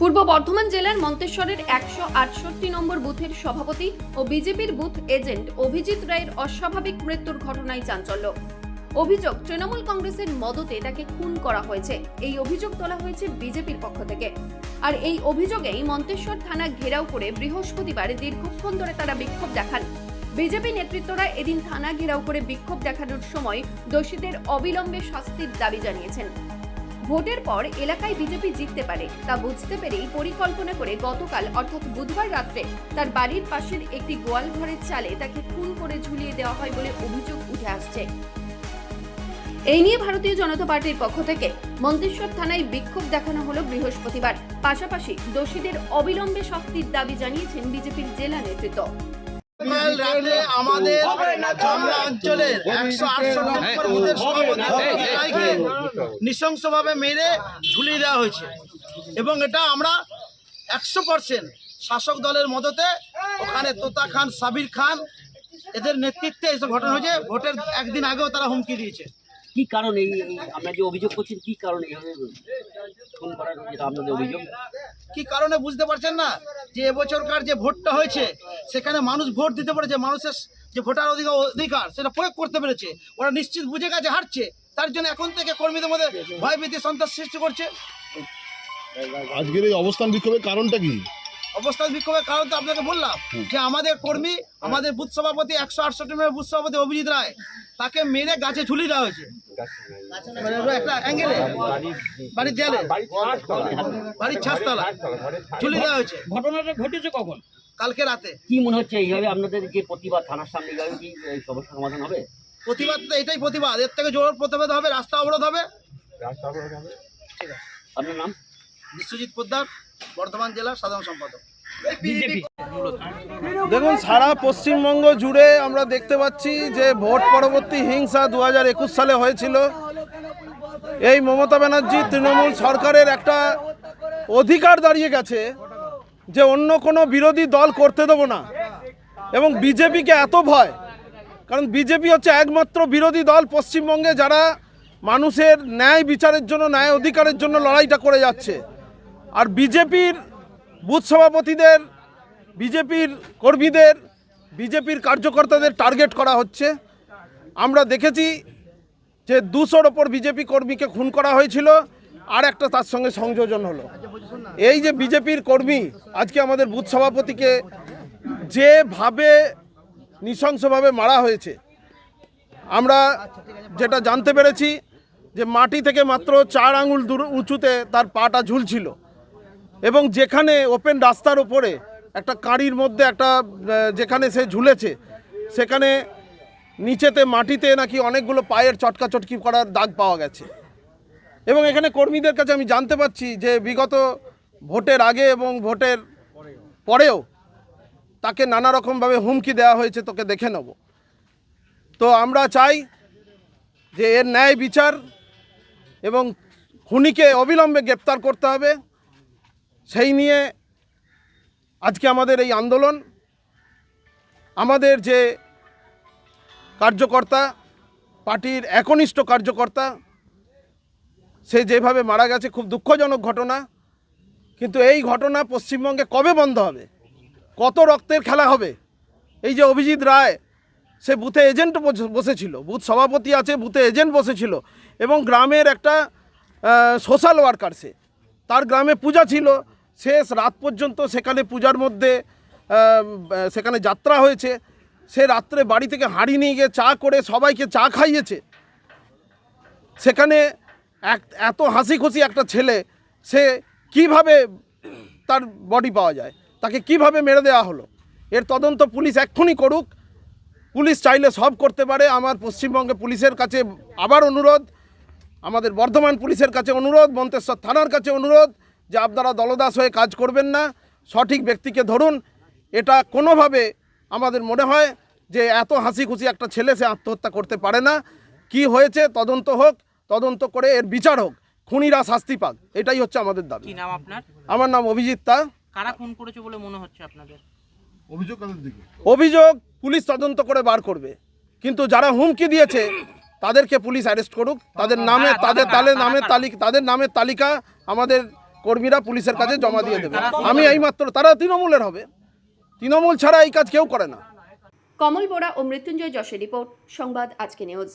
পূর্ব বর্ধমান জেলার মন্তেশ্বরের একশো আটষট্টি নম্বর বুথের সভাপতি ও বিজেপির বুথ এজেন্ট অভিজিৎ রায়ের অস্বাভাবিক মৃত্যুর ঘটনায় চাঞ্চল্য। অভিযোগ, তৃণমূল কংগ্রেসের মদতে তাকে খুন করা হয়েছে। এই অভিযোগ তোলা হয়েছে বিজেপির পক্ষ থেকে। আর এই অভিযোগেই মন্তেশ্বর থানা ঘেরাও করে বৃহস্পতিবার দীর্ঘক্ষণ ধরে তারা বিক্ষোভ দেখান। বিজেপি নেতৃত্বরা এদিন থানা ঘেরাও করে বিক্ষোভ দেখানোর সময় দোষীদের অবিলম্বে শাস্তির দাবি জানিয়েছেন। ভোটের পর এলাকায় বিজেপি জিততে পারে, তা বুঝতে পেরেই পরিকল্পনা করে গতকাল, অর্থাৎ বুধবার রাত্রে, তার বাড়ির পাশের একটি গোয়াল ঘরের চালে তাকে খুন করে ঝুলিয়ে দেওয়া হয় বলে অভিযোগ উঠে আসছে। এই নিয়ে ভারতীয় জনতা পার্টির পক্ষ থেকে মন্তেশ্বর থানায় বিক্ষোভ দেখানো হলো বৃহস্পতিবার। পাশাপাশি দোষীদের অবিলম্বে শাস্তির দাবি জানিয়েছেন বিজেপির জেলা নেতৃত্ব। কাল রাতে আমাদের জামলা অঞ্চলের একশো আটষট্টি নম্বর বুথের সভাপতি নৃশংসভাবে মেরে ঝুলিয়ে দেওয়া হয়েছে। এবং এটা আমরা একশো পার্সেন্ট শাসক দলের মদতে ওখানে তোতা খান সাবির খান এদের নেতৃত্বে এসব ঘটনা হয়েছে। ভোটের একদিন আগেও তারা হুমকি দিয়েছে। কি কারণ এই আমরা যে অভিযোগ করছি কি কারণে এইভাবে করার যেটা আপনাদের অভিযোগ? কি কারণে বুঝতে পারছেন না? যে এবছরকার যে ভোটটা হয়েছে সেখানে মানুষ ভোট দিতে পেরেছে মানুষের যে ভোটার অধিকার অধিকার, সেটা প্রয়োগ করতে পেরেছে। ওরা নিশ্চিত বুঝে গেছে, হারছে। তার জন্য এখন থেকে কর্মীদের মধ্যে ভয়ভীতি, সন্ত্রাস সৃষ্টি করছে। আজকের এই অবস্থান বিক্ষোভের কারণটা কি? অবস্থান বিক্ষোভের কারণ তো আপনাকে বললাম যে আমাদের কর্মী আমাদের বুথ সভাপতি একশো আটষট্টি নম্বরের বুথ সভাপতি অভিজিৎ রায় তাকে মেরে গাছে ঝুলিয়ে দেওয়া হয়েছে। মানে একটা অ্যাঙ্গেলে বাড়ির দেয়ালে দেওয়া হয়েছে। ঘটনাটা ঘটেছে কখন? কালকে রাতে। কি মনে হচ্ছে এইভাবে আপনাদের যে প্রতিবাদ থানার সামনে এইভাবে কি এই সমস্যার সমাধান হবে? প্রতিবাদ তো এটাই প্রতিবাদ এর থেকে জোর প্রতিবাদ হবে। রাস্তা অবরোধ হবে। আপনার নাম? বিশ্বজিৎ পোদ্দার বর্ধমান জেলার সাধারণ সম্পাদক। দেখুন সারা পশ্চিমবঙ্গ জুড়ে আমরা দেখতে পাচ্ছি যে ভোট পরবর্তী হিংসা দু হাজার একুশ সালে হয়েছিল। এই মমতা ব্যানার্জি তৃণমূল সরকারের একটা অধিকার দাঁড়িয়ে গেছে যে অন্য কোনো বিরোধী দল করতে দেবো না। এবং বিজেপিকে এত ভয় কারণ বিজেপি হচ্ছে একমাত্র বিরোধী দল পশ্চিমবঙ্গে যারা মানুষের ন্যায় বিচারের জন্য ন্যায় অধিকারের জন্য লড়াইটা করে যাচ্ছে। আর বিজেপির বুথ সভাপতিদের, বিজেপির কর্মীদের, বিজেপির কার্যকর্তাদের টার্গেট করা হচ্ছে। আমরা দেখেছি যে দুশোর ওপর বিজেপি কর্মীকে খুন করা হয়েছিল, আর একটা তার সঙ্গে সংযোজন হলো। এই যে বিজেপির কর্মী আজকে আমাদের বুথ সভাপতিকে যেভাবে নৃশংসভাবে মারা হয়েছে, আমরা যেটা জানতে পেরেছি যে মাটি থেকে মাত্র চার আঙুল দূর উঁচুতে তার পাটা ঝুলছিল। এবং যেখানে ওপেন রাস্তার ওপরে একটা কাঁড়ির মধ্যে একটা যেখানে সে ঝুলেছে, সেখানে নিচেতে মাটিতে নাকি অনেকগুলো পায়ের চটকা চটকি করার দাগ পাওয়া গেছে। এবং এখানে কর্মীদের কাছে আমি জানতে পাচ্ছি যে বিগত ভোটের আগে এবং ভোটের পরেও তাকে নানা রকমভাবে হুমকি দেওয়া হয়েছে, তোকে দেখে নেব। তো আমরা চাই যে এর ন্যায় বিচার এবং খুনিকে অবিলম্বে গ্রেপ্তার করতে হবে। সেই নিয়ে আজকে আমাদের এই আন্দোলন, আমাদের যে কার্যকর্তা, পার্টির একনিষ্ঠ কার্যকর্তা, সে যেভাবে মারা গেছে খুব দুঃখজনক ঘটনা, কিন্তু এই ঘটনা পশ্চিমবঙ্গে কবে বন্ধ হবে? কত রক্তের খেলা হবে? এই যে অভিজিৎ রায়, সে বুথে এজেন্ট বসে- বসেছিল, বুথ সভাপতি আছে, বুথে এজেন্ট বসেছিল এবং গ্রামের একটা সোশ্যাল ওয়ার্কার সে। তার গ্রামে পূজা ছিল শেষ রাত পর্যন্ত সেখানে পূজার মধ্যে সেখানে যাত্রা হয়েছে। সে রাত্রে বাড়ি থেকে হাঁড়ি নিয়ে গিয়ে চা করে সবাইকে চা খাইয়েছে। সেখানে এক, এত হাসি খুশি একটা ছেলে, সে কীভাবে তার বডি পাওয়া যায়? তাকে কীভাবে মেরে দেওয়া হলো? এর তদন্ত পুলিশ এক্ষুনি করুক। পুলিশ চাইলে সব করতে পারে। আমার পশ্চিমবঙ্গে পুলিশের কাছে আবার অনুরোধ। আমাদের বর্ধমান পুলিশের কাছে অনুরোধ। মন্তেশ্বর থানার কাছে অনুরোধ। যে আপনারা দলদাস হয়ে কাজ করবেন না সঠিক ব্যক্তিকে ধরুন। এটা কোনোভাবে আমাদের মনে হয় যে এত হাসি খুশি একটা ছেলে সে আত্মহত্যা করতে পারে না। কি হয়েছে তদন্ত হোক তদন্ত করে এর বিচার হোক খুনিরা শাস্তি পাক এটাই হচ্ছে আমাদের দাবি। কি নাম আপনার? আমার নাম অভিজিৎ তা কারা খুন করেছে বলে মনে হচ্ছে আপনাদের? অভিযোগ কাদের দিকে? অভিযোগ পুলিশ তদন্ত করে বার করবে। কিন্তু যারা হুমকি দিয়েছে তাদেরকে পুলিশ অ্যারেস্ট করুক। তাদের নামে তাদের তালে নামের তালিকা। তাদের নামের তালিকা আমাদের কর্মীরা পুলিশের কাছে জমা দিয়ে দেবে। আমি এই মাত্র তারা তৃণমূলের হবে। তৃণমূল ছাড়া এই কাজ কেউ করে না। কমল বোরা ও মৃত্যুঞ্জয় যশের রিপোর্ট সংবাদ আজকে নিউজ।